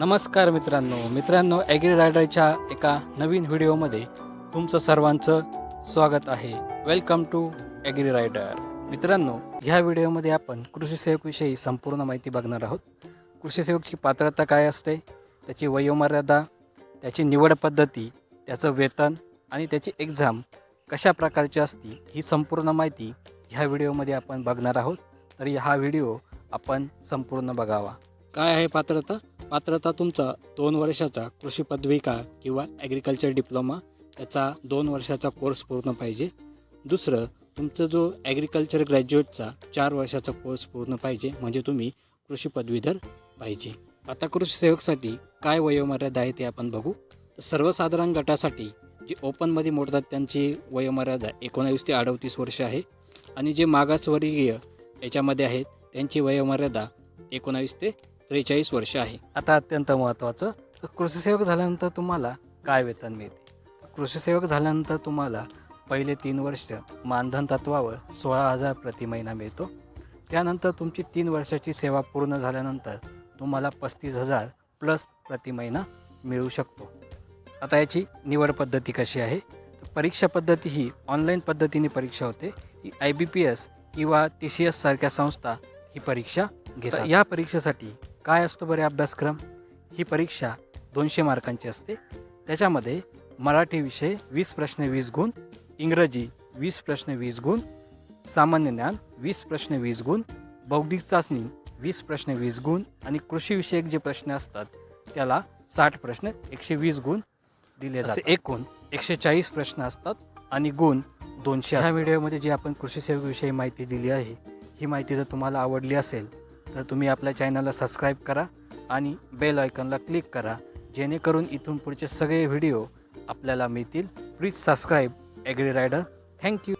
नमस्कार मित्रांनो. मित्रांनो ॲग्री रायडरच्या एका नवीन व्हिडिओमध्ये तुमचं सर्वांचं स्वागत आहे. वेलकम टू ॲग्री रायडर मित्रांनो ह्या व्हिडिओमध्ये आपण कृषी सेवकविषयी संपूर्ण माहिती बघणार आहोत. कृषी सेवकची पात्रता काय असते त्याची वयोमर्यादा त्याची निवड पद्धती त्याचं वेतन आणि त्याची एक्झाम कशा प्रकारची असती ही संपूर्ण माहिती ह्या व्हिडिओमध्ये आपण बघणार आहोत. तरी हा व्हिडिओ आपण संपूर्ण बघावा. काय आहे पात्रता? पात्रता तुमचा दोन वर्षाचा कृषी पदविका किंवा ॲग्रिकल्चर डिप्लोमा याचा दोन वर्षाचा कोर्स पूर्ण पाहिजे. दुसरं तुमचं जो ॲग्रिकल्चर ग्रॅज्युएटचा चार वर्षाचा कोर्स पूर्ण पाहिजे म्हणजे तुम्ही कृषी पदवीधर पाहिजे. आता कृषी सेवकसाठी काय वयोमर्यादा आहे ते आपण बघू. तर सर्वसाधारण गटासाठी जे ओपनमध्ये मोडतात त्यांची वयोमर्यादा एकोणावीस ते अडतीस वर्ष आहे. आणि जे मागासवर्गीय याच्यामध्ये आहेत त्यांची वयोमर्यादा एकोणावीस ते त्रेचाळीस वर्ष आहे. आता अत्यंत महत्त्वाचं तर कृषी सेवक झाल्यानंतर तुम्हाला काय वेतन मिळते? कृषी सेवक झाल्यानंतर तुम्हाला पहिले तीन वर्ष मानधन तत्वावर सोळा हजार प्रति महिना मिळतो. त्यानंतर तुमची तीन वर्षाची सेवा पूर्ण झाल्यानंतर तुम्हाला पस्तीस हजार प्लस प्रति महिना मिळू शकतो. आता याची निवड पद्धती कशी आहे? परीक्षा पद्धती ही ऑनलाईन पद्धतीने परीक्षा होते. ही आय बी पी एस किंवा टी सी एस सारख्या संस्था ही परीक्षा घेतात. या परीक्षेसाठी काय असतो बरे अभ्यासक्रम? ही परीक्षा दोनशे मार्कांची असते. त्याच्यामध्ये मराठी विषय वीस प्रश्न वीस गुण इंग्रजी वीस प्रश्न वीस गुण सामान्य ज्ञान वीस प्रश्न वीस गुण बौद्धिक चाचणी वीस प्रश्न वीस गुण आणि कृषीविषयक जे प्रश्न असतात त्याला साठ प्रश्न एकशे वीस गुण दिले जातात. एकूण एकशे चाळीस प्रश्न असतात आणि गुण दोनशे ह्या व्हिडिओमध्ये जी आपण कृषी सेवेविषयी माहिती दिली आहे ही माहिती जर तुम्हाला आवडली असेल तर तुम्ही आपल्या चॅनलला सबस्क्राईब करा आणि बेल आयकनला क्लिक करा जेणेकरून इथून पुढचे सगळे व्हिडिओ आपल्याला मिळतील. Please subscribe agri rider thank you